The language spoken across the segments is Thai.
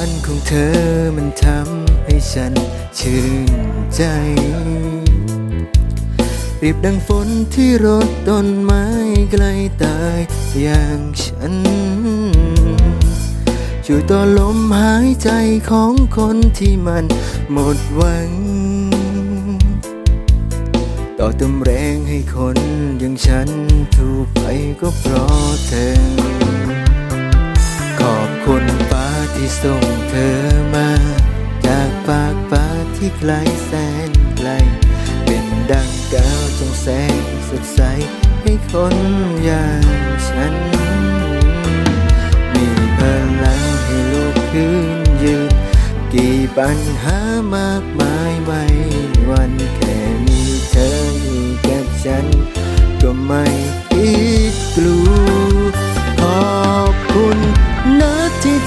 านของเธอมันทำให้ฉันชื่นใจ เปรียบดังฝนที่รดต้นไม้ใกล้ตายอย่างฉันช่วยต่อลมหายใจของคนที่มันหมดหวัง ต่อเติมแรงให้คนอย่างฉันถูกไปก็เพราะเธอ ขอบคุณ ที่ส่งเธอมา จากปากฟ้าที่ไกลแสนไกล เป็นดังดาวจงแสงสดใส ให้คนอย่างฉัน มีพลังให้ลุกขึ้นยืน กี่ปัญหามากมาย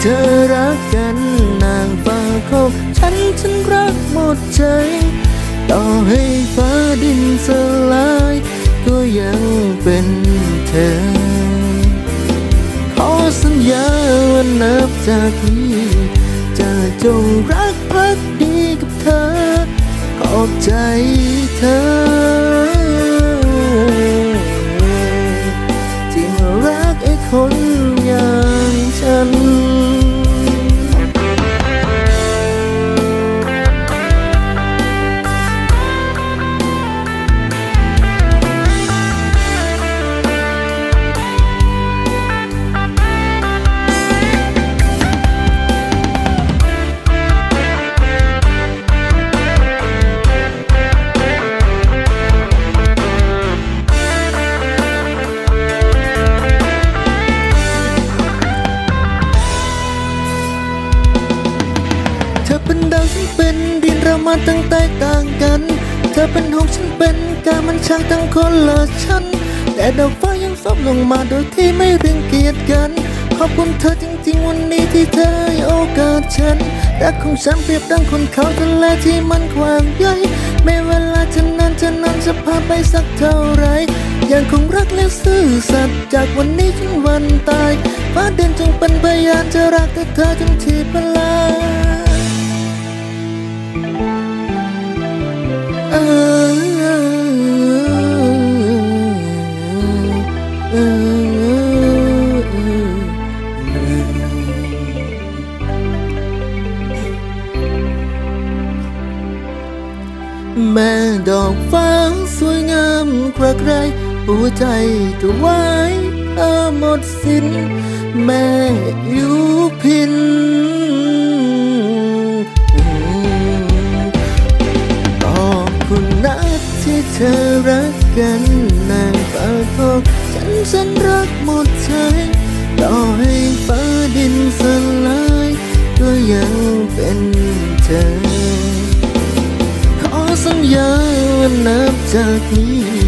เธอรักกันนางฟ้าของฉันฉันรักหมดใจ ต่อให้ฟ้าดินสลาย ก็ยังเป็นเธอ ขอสัญญาว่านับจากนี้จะจงรักภักดีกับเธอขอบใจเธอ ดาวฉันเป็นดินเรามาตั้งแตกต่างกัน เธอเป็นหงฉันเป็นกามันช่างทั้งคนละชั้นแต่ดอกฟ้ายังซบลงมาโดยที่ไม่รังเกียจกัน ขอบคุณเธอจริงๆ วันนี้ที่เธอให้โอกาสฉันรักของฉันเปรียบดังคนเขาทะเลที่มันกว้างใหญ่ไม่เวลาจะนานจะนานจะพาไปสักเท่าไหรยังคงรักและซื่อสัตย์จากวันนี้จนวันตายฟ้าเดินจงเป็นพยานจะรักแต่เธอจนที่พลา แม่ดอกฟ้าสวยงามกว่าใคร หัวใจตัวไว้เธอหมดสิ้น แม่อยู่พินขอบคุณนะที่เธอรักกันนางฟ้าของฉันฉันรักหมดใจต่อให้ฟ้าดินสลายก็ยังเป็นเธอ นับ